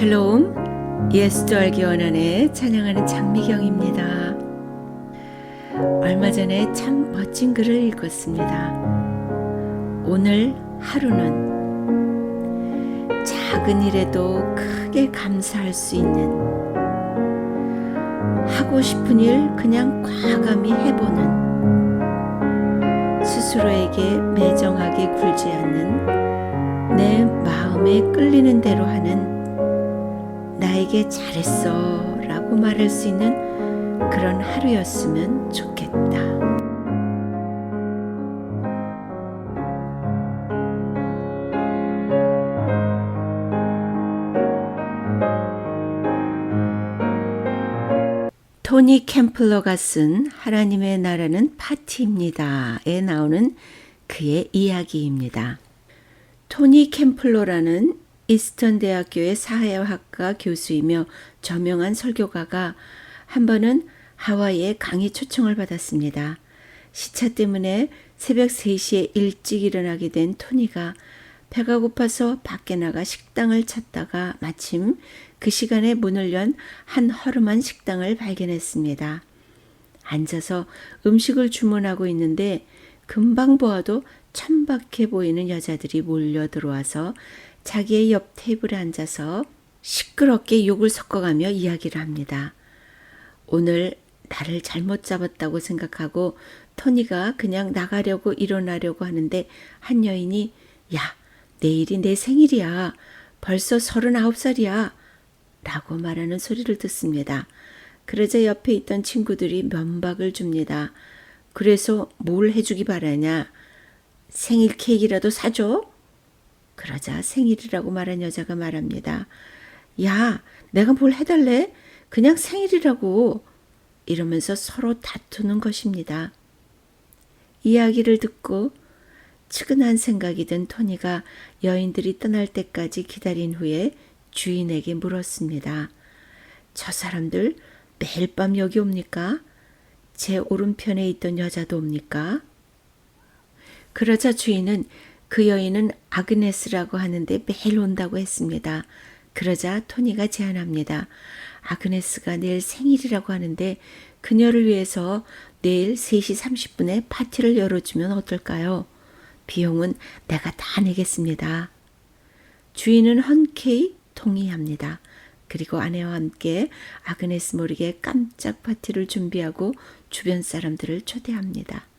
샬롬 예수도 알기 원하네 찬양하는 장미경입니다. 얼마 전에 참 멋진 글을 읽었습니다. 오늘 하루는 작은 일에도 크게 감사할 수 있는 하고 싶은 일 그냥 과감히 해보는 스스로에게 매정하게 굴지 않는 내 마음에 끌리는 대로 하는 나에게 잘했어 라고 말할 수 있는 그런 하루였으면 좋겠다. 토니 캠플러가 쓴 하나님의 나라는 파티입니다에 나오는 그의 이야기입니다. 토니 캠플러라는 이스턴 대학교의 사회학과 교수이며 저명한 설교가가 한 번은 하와이에 강의 초청을 받았습니다. 시차 때문에 새벽 3시에 일찍 일어나게 된 토니가 배가 고파서 밖에 나가 식당을 찾다가 마침 그 시간에 문을 연 한 허름한 식당을 발견했습니다. 앉아서 음식을 주문하고 있는데 금방 보아도 천박해 보이는 여자들이 몰려 들어와서 자기의 옆 테이블에 앉아서 시끄럽게 욕을 섞어가며 이야기를 합니다. 오늘 나를 잘못 잡았다고 생각하고 토니가 그냥 나가려고 일어나려고 하는데 한 여인이 야, 내일이 내 생일이야. 벌써 서른아홉 살이야. 라고 말하는 소리를 듣습니다. 그러자 옆에 있던 친구들이 면박을 줍니다. 그래서 뭘 해주기 바라냐? 생일 케이크라도 사줘? 그러자 생일이라고 말한 여자가 말합니다. 야, 내가 뭘 해달래? 그냥 생일이라고. 이러면서 서로 다투는 것입니다. 이야기를 듣고 측은한 생각이 든 토니가 여인들이 떠날 때까지 기다린 후에 주인에게 물었습니다. 저 사람들 매일 밤 여기 옵니까? 제 오른편에 있던 여자도 옵니까? 그러자 주인은 그 여인은 아그네스라고 하는데 매일 온다고 했습니다. 그러자 토니가 제안합니다. 아그네스가 내일 생일이라고 하는데 그녀를 위해서 내일 3시 30분에 파티를 열어주면 어떨까요? 비용은 내가 다 내겠습니다. 주인은 흔쾌히 동의합니다. 그리고 아내와 함께 아그네스 모르게 깜짝 파티를 준비하고 주변 사람들을 초대합니다.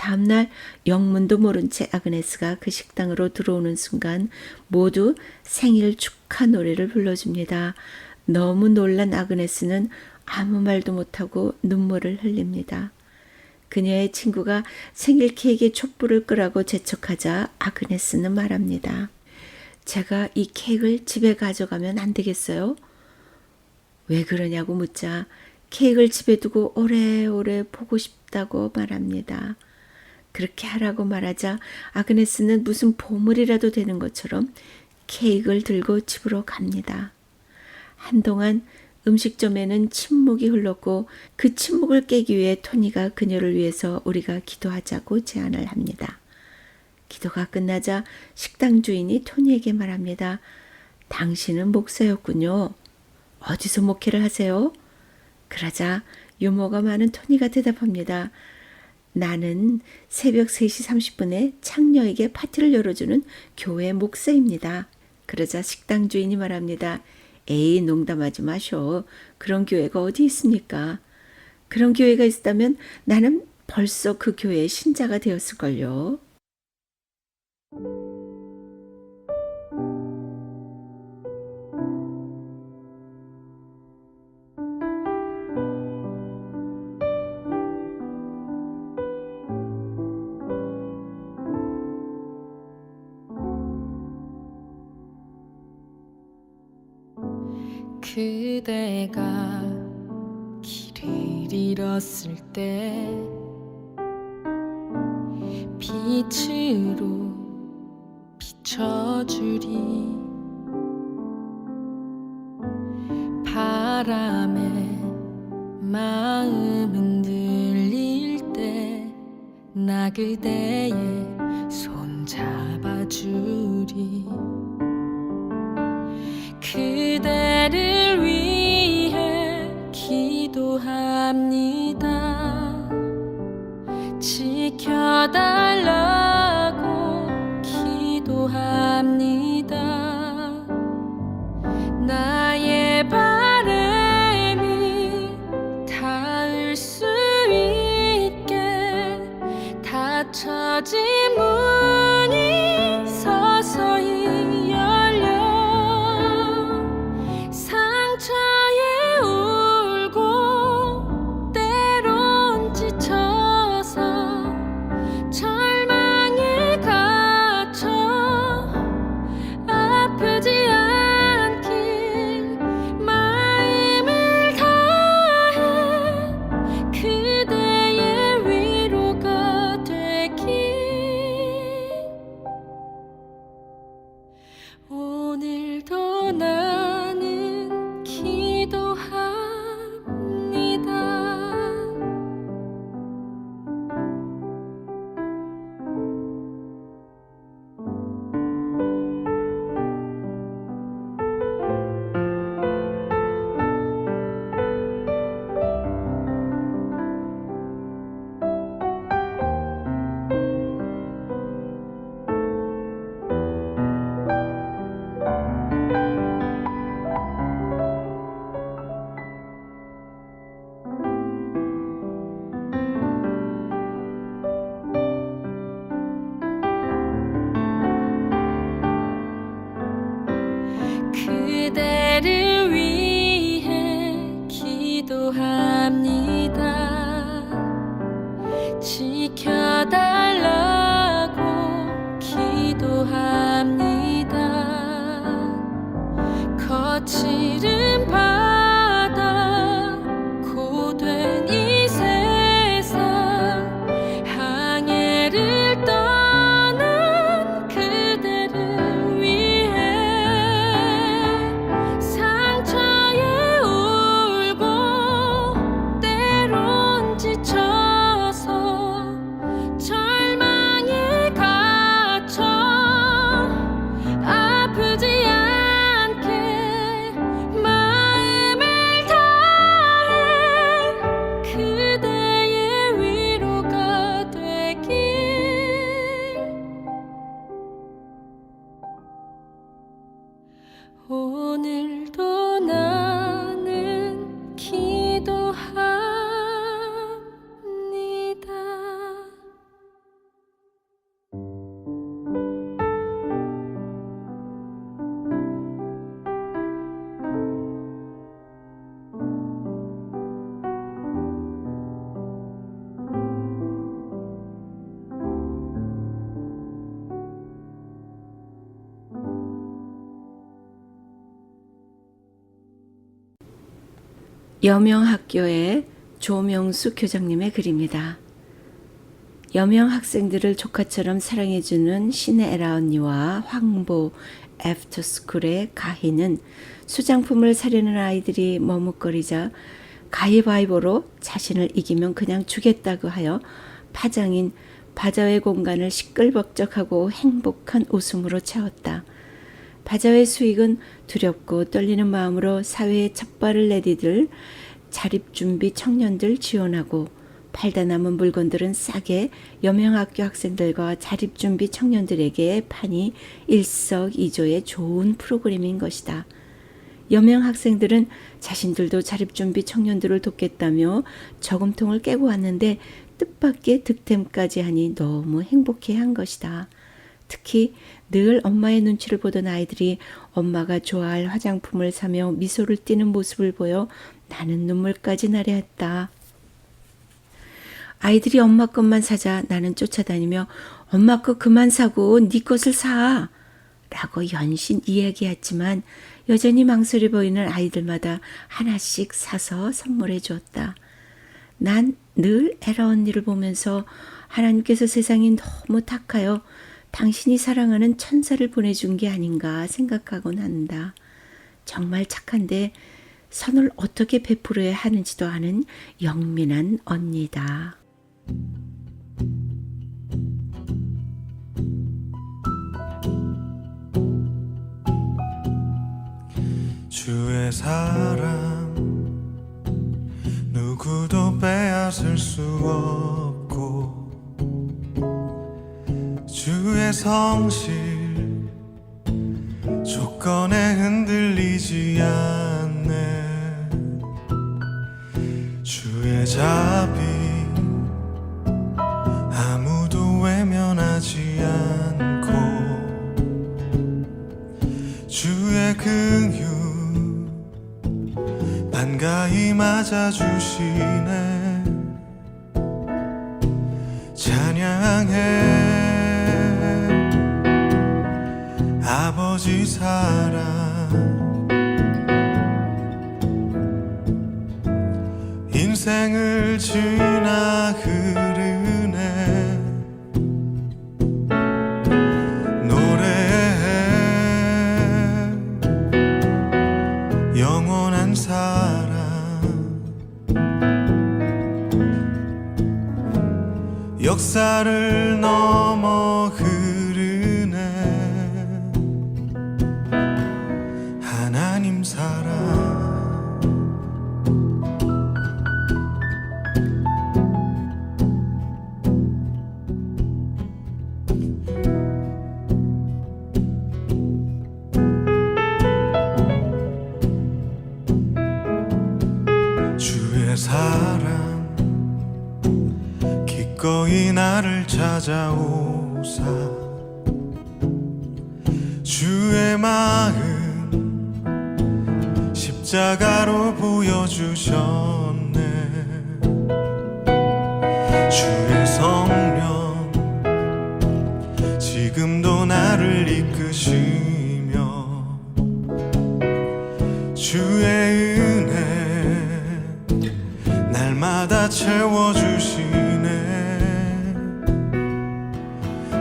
다음날 영문도 모른 채 아그네스가 그 식당으로 들어오는 순간 모두 생일 축하 노래를 불러줍니다. 너무 놀란 아그네스는 아무 말도 못하고 눈물을 흘립니다. 그녀의 친구가 생일 케이크에 촛불을 끄라고 재촉하자 아그네스는 말합니다. 제가 이 케이크를 집에 가져가면 안 되겠어요? 왜 그러냐고 묻자 케이크를 집에 두고 오래오래 보고 싶다고 말합니다. 그렇게 하라고 말하자 아그네스는 무슨 보물이라도 되는 것처럼 케이크를 들고 집으로 갑니다. 한동안 음식점에는 침묵이 흘렀고 그 침묵을 깨기 위해 토니가 그녀를 위해서 우리가 기도하자고 제안을 합니다. 기도가 끝나자 식당 주인이 토니에게 말합니다. 당신은 목사였군요. 어디서 목회를 하세요? 그러자 유머가 많은 토니가 대답합니다. 나는 새벽 3시 30분에 창녀에게 파티를 열어주는 교회 목사입니다. 그러자 식당 주인이 말합니다. 에이, 농담하지 마쇼. 그런 교회가 어디 있습니까? 그런 교회가 있다면 나는 벌써 그 교회의 신자가 되었을걸요. 그대의 손 잡아주리 그 그대를 위해 기도합니다. 지켜달라고 기도합니다. 여명학교의 조명수 교장님의 글입니다. 여명 학생들을 조카처럼 사랑해주는 신혜라 언니와 황보 애프터스쿨의 가희는 수장품을 사려는 아이들이 머뭇거리자 가위바위보로 자신을 이기면 그냥 주겠다고 하여 파장인 바자회 공간을 시끌벅적하고 행복한 웃음으로 채웠다. 바자회 수익은 두렵고 떨리는 마음으로 사회에 첫 발을 내디딜 자립준비 청년들 지원하고 팔다 남은 물건들은 싸게 여명학교 학생들과 자립준비 청년들에게 파니 일석이조의 좋은 프로그램인 것이다. 여명 학생들은 자신들도 자립준비 청년들을 돕겠다며 저금통을 깨고 왔는데 뜻밖의 득템까지 하니 너무 행복해 한 것이다. 특히 늘 엄마의 눈치를 보던 아이들이 엄마가 좋아할 화장품을 사며 미소를 띠는 모습을 보여 나는 눈물까지 나려 했다. 아이들이 엄마 것만 사자 나는 쫓아다니며 엄마 거 그만 사고 네 것을 사. 라고 연신 이야기했지만 여전히 망설여 보이는 아이들마다 하나씩 사서 선물해 주었다. 난 늘 에라 언니를 보면서 하나님께서 세상이 너무 탁하여 당신이 사랑하는 천사를 보내준 게 아닌가 생각하곤 한다. 정말 착한데 선을 어떻게 베풀어야 하는지도 아는 영민한 언니다. 주의 사랑 누구도 빼앗을 수 없고 주의 성실 조건에 흔들리지 않네. 주의 자비 아무도 외면하지 않고 주의 긍휼 반가이 맞아주시네. 찬양해 사랑. 인생을 지나 흐르네. 노래해. 영원한 사랑. 역사를 넘 지금도 나를 이끄시며 주의 은혜 날마다 채워주시네.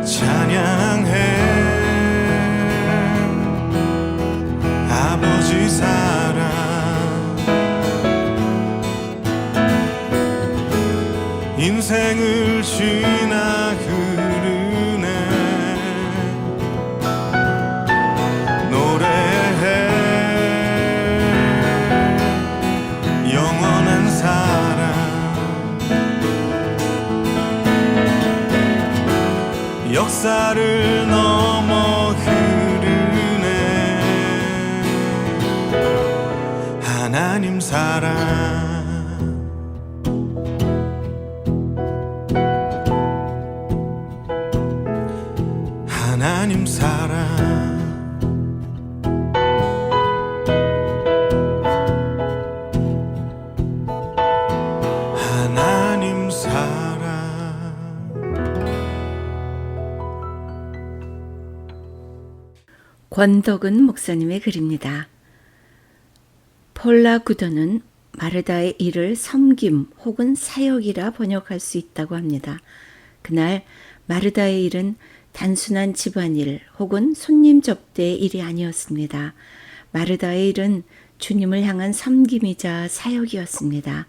찬양해. 아버지 사랑. 인생을 권덕은 목사님의 글입니다. 폴라 구더는 마르다의 일을 섬김 혹은 사역이라 번역할 수 있다고 합니다. 그날 마르다의 일은 단순한 집안일 혹은 손님 접대의 일이 아니었습니다. 마르다의 일은 주님을 향한 섬김이자 사역이었습니다.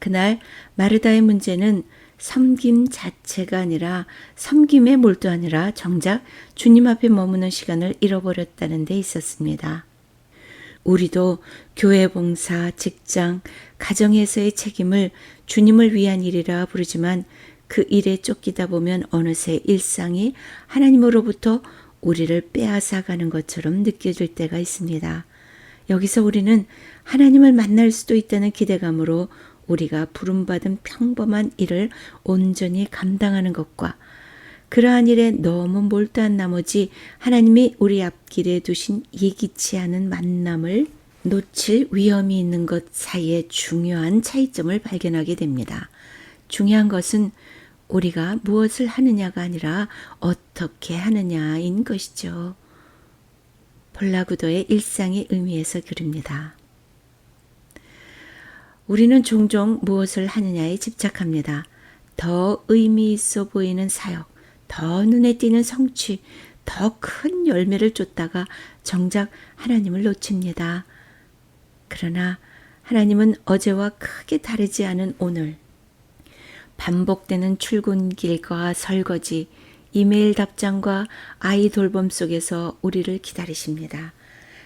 그날 마르다의 문제는 섬김 자체가 아니라 섬김에 몰두하느라 정작 주님 앞에 머무는 시간을 잃어버렸다는 데 있었습니다. 우리도 교회 봉사, 직장, 가정에서의 책임을 주님을 위한 일이라 부르지만 그 일에 쫓기다 보면 어느새 일상이 하나님으로부터 우리를 빼앗아 가는 것처럼 느껴질 때가 있습니다. 여기서 우리는 하나님을 만날 수도 있다는 기대감으로 우리가 부름받은 평범한 일을 온전히 감당하는 것과 그러한 일에 너무 몰두한 나머지 하나님이 우리 앞길에 두신 예기치 않은 만남을 놓칠 위험이 있는 것 사이에 중요한 차이점을 발견하게 됩니다. 중요한 것은 우리가 무엇을 하느냐가 아니라 어떻게 하느냐인 것이죠. 폴라구도의 일상의 의미에서 그립니다. 우리는 종종 무엇을 하느냐에 집착합니다. 더 의미 있어 보이는 사역, 더 눈에 띄는 성취, 더 큰 열매를 쫓다가 정작 하나님을 놓칩니다. 그러나 하나님은 어제와 크게 다르지 않은 오늘, 반복되는 출근길과 설거지, 이메일 답장과 아이 돌봄 속에서 우리를 기다리십니다.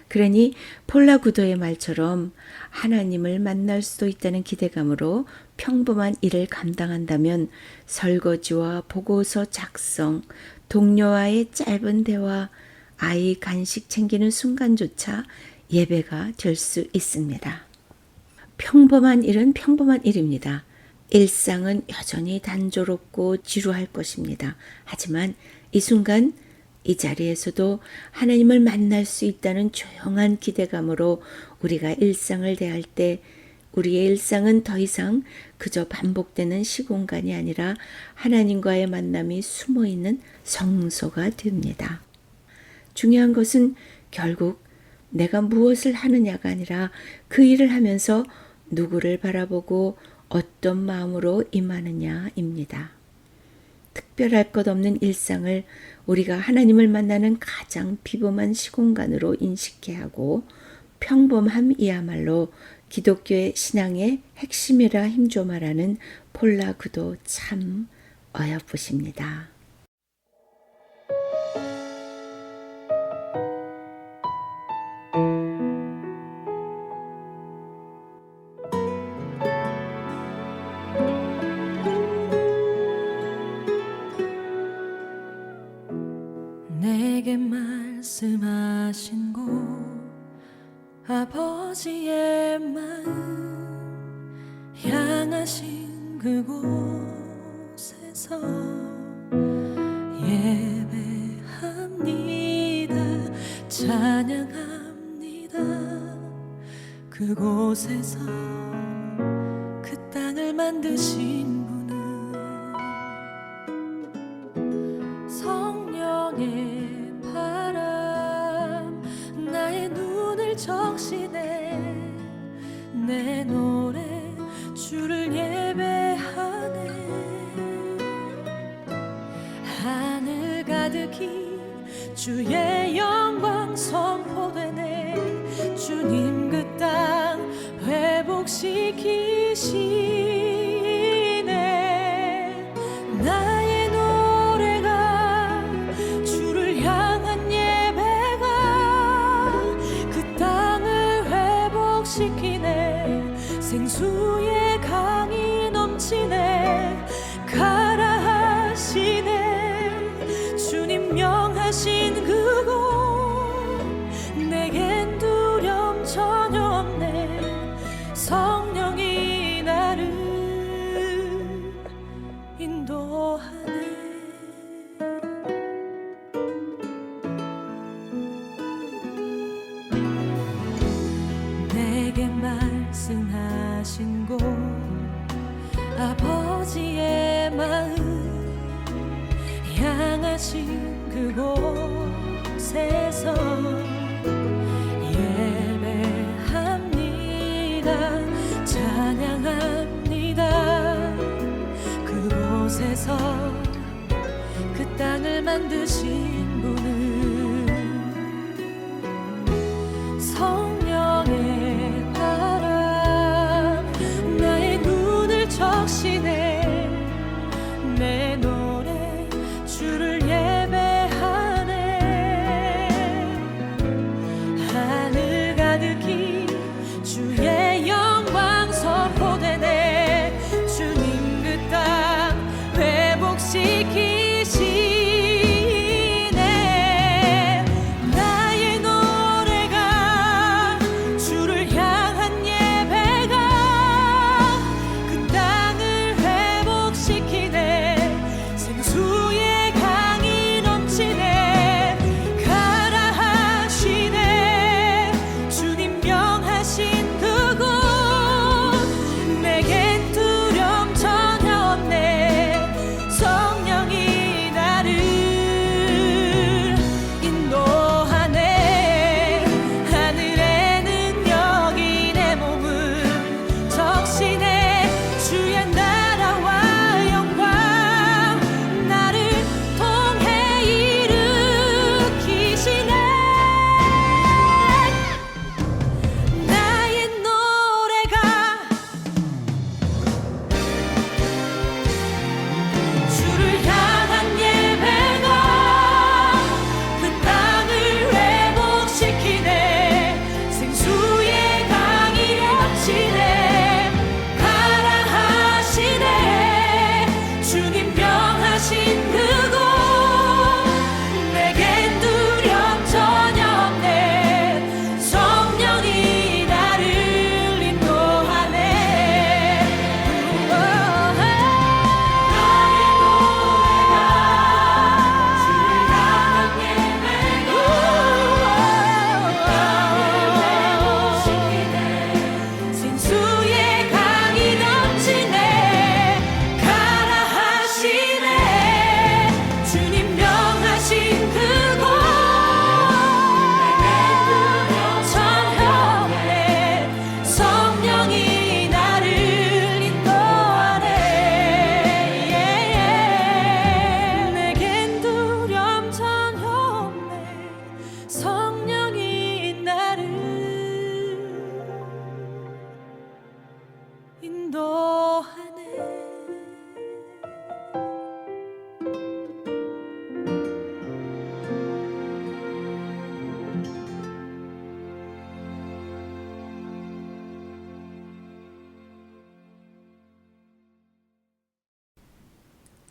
그러니 폴라 구도의 말처럼 하나님을 만날 수도 있다는 기대감으로 평범한 일을 감당한다면 설거지와 보고서 작성, 동료와의 짧은 대화, 아이 간식 챙기는 순간조차 예배가 될 수 있습니다. 평범한 일은 평범한 일입니다. 일상은 여전히 단조롭고 지루할 것입니다. 하지만 이 순간 이 자리에서도 하나님을 만날 수 있다는 조용한 기대감으로 우리가 일상을 대할 때 우리의 일상은 더 이상 그저 반복되는 시공간이 아니라 하나님과의 만남이 숨어 있는 성소가 됩니다. 중요한 것은 결국 내가 무엇을 하느냐가 아니라 그 일을 하면서 누구를 바라보고 어떤 마음으로 임하느냐입니다. 특별할 것 없는 일상을 우리가 하나님을 만나는 가장 비범한 시공간으로 인식해야 하고 평범함이야말로 기독교의 신앙의 핵심이라 힘줘 말하는 폴라 구도 참 어여쁘십니다. 아버지의 마음 향하신 그곳에서 예배합니다. 찬양합니다. 그곳에서 영광 선포되네. 주님 그 땅 회복시키시 아버지의 마음 향하신 그곳에서 예배합니다. 찬양합니다. 그곳에서 그 땅을 만드신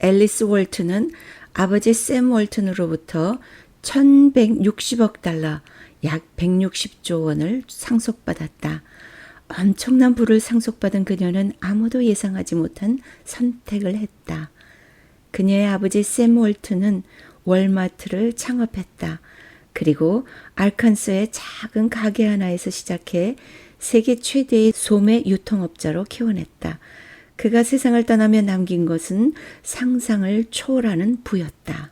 앨리스 월튼은 아버지 샘 월튼으로부터 1160억 달러, 약 160조 원을 상속받았다. 엄청난 부를 상속받은 그녀는 아무도 예상하지 못한 선택을 했다. 그녀의 아버지 샘 월튼은 월마트를 창업했다. 그리고 알칸스의 작은 가게 하나에서 시작해 세계 최대의 소매 유통업자로 키워냈다. 그가 세상을 떠나며 남긴 것은 상상을 초월하는 부였다.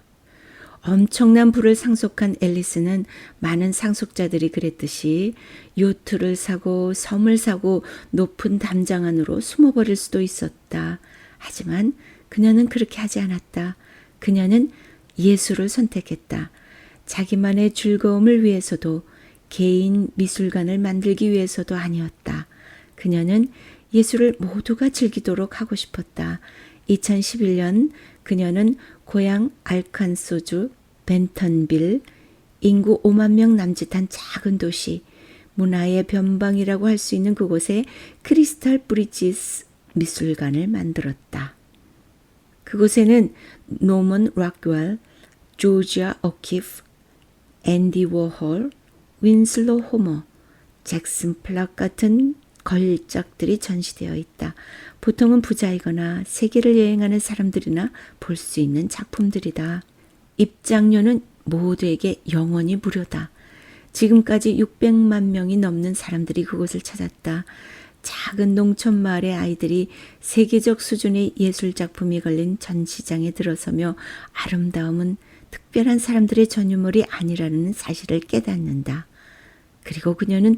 엄청난 부를 상속한 앨리스는 많은 상속자들이 그랬듯이 요트를 사고 섬을 사고 높은 담장 안으로 숨어버릴 수도 있었다. 하지만 그녀는 그렇게 하지 않았다. 그녀는 예수를 선택했다. 자기만의 즐거움을 위해서도 개인 미술관을 만들기 위해서도 아니었다. 그녀는 예수를 모두가 즐기도록 하고 싶었다. 2011년 그녀는 고향 알칸소주 벤턴빌 인구 5만 명 남짓한 작은 도시 문화의 변방이라고 할 수 있는 그곳에 크리스탈 브리지스 미술관을 만들었다. 그곳에는 노먼 락웰, 조지아 어키프, 앤디 워홀, 윈슬로 호머, 잭슨 플락 같은 걸작들이 전시되어 있다. 보통은 부자이거나 세계를 여행하는 사람들이나 볼 수 있는 작품들이다. 입장료는 모두에게 영원히 무료다. 지금까지 600만 명이 넘는 사람들이 그곳을 찾았다. 작은 농촌 마을의 아이들이 세계적 수준의 예술 작품이 걸린 전시장에 들어서며 아름다움은 특별한 사람들의 전유물이 아니라는 사실을 깨닫는다. 그리고 그녀는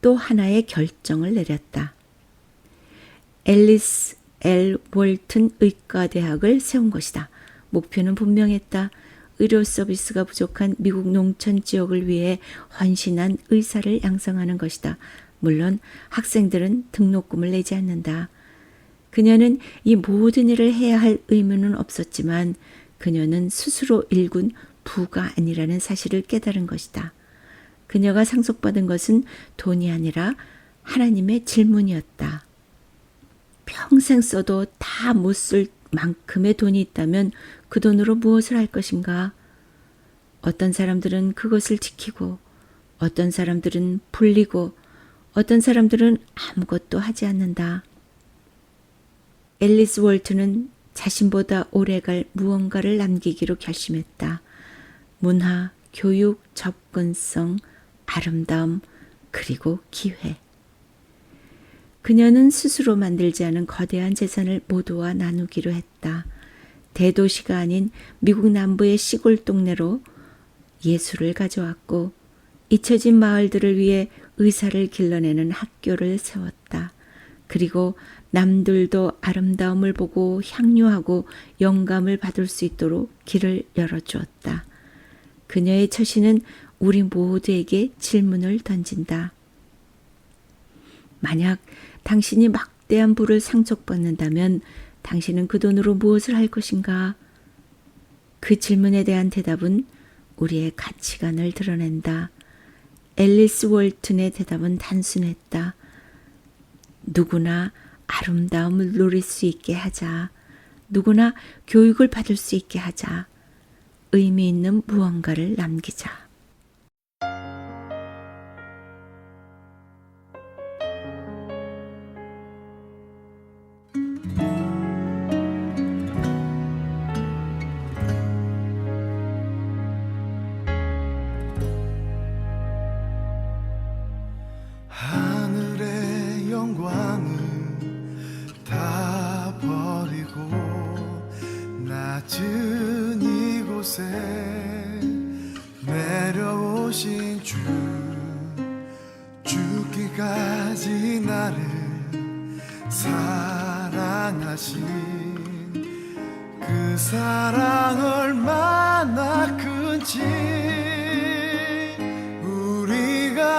또 하나의 결정을 내렸다. 앨리스 엘 월튼 의과대학을 세운 것이다. 목표는 분명했다. 의료 서비스가 부족한 미국 농촌 지역을 위해 헌신한 의사를 양성하는 것이다. 물론 학생들은 등록금을 내지 않는다. 그녀는 이 모든 일을 해야 할 의무는 없었지만 그녀는 스스로 일군 부가 아니라는 사실을 깨달은 것이다. 그녀가 상속받은 것은 돈이 아니라 하나님의 질문이었다. 평생 써도 다 못 쓸 만큼의 돈이 있다면 그 돈으로 무엇을 할 것인가? 어떤 사람들은 그것을 지키고, 어떤 사람들은 불리고, 어떤 사람들은 아무것도 하지 않는다. 앨리스 월트는 자신보다 오래갈 무언가를 남기기로 결심했다. 문화, 교육, 접근성, 아름다움, 그리고 기회. 그녀는 스스로 만들지 않은 거대한 재산을 모두와 나누기로 했다. 대도시가 아닌 미국 남부의 시골 동네로 예술을 가져왔고 잊혀진 마을들을 위해 의사를 길러내는 학교를 세웠다. 그리고 남들도 아름다움을 보고 향유하고 영감을 받을 수 있도록 길을 열어주었다. 그녀의 처신은 우리 모두에게 질문을 던진다. 만약 당신이 막대한 부를 상속받는다면 당신은 그 돈으로 무엇을 할 것인가? 그 질문에 대한 대답은 우리의 가치관을 드러낸다. 앨리스 월튼의 대답은 단순했다. 누구나 아름다움을 누릴 수 있게 하자. 누구나 교육을 받을 수 있게 하자. 의미 있는 무언가를 남기자.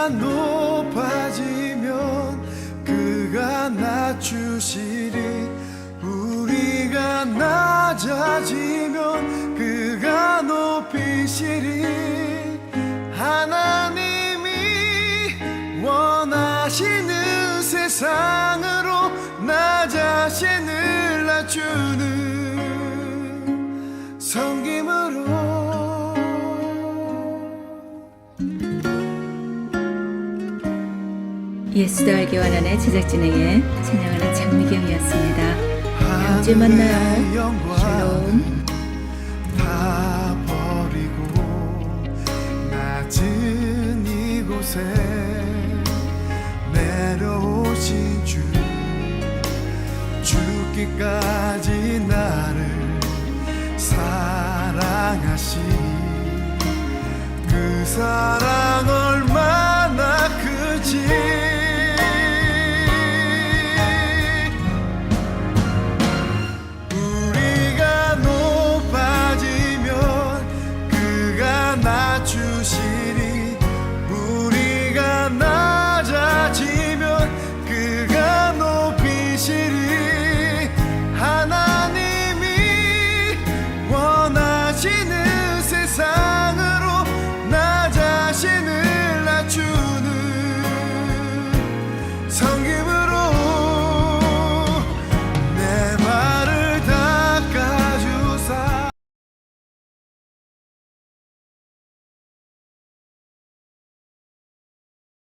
높아지면 그가 낮추시리. 우리가 낮아지면 그가 높이시리. 하나님이 원하시는 세상으로 나 자신을 낮추는 예수도 알기 원하는 제작진에게 찬양하는 장미경이었습니다. 다음 주에 만나요. 샬롬. 다 버리고 낮은 이곳에 내려오신 주 죽기까지 나를 사랑하신 그사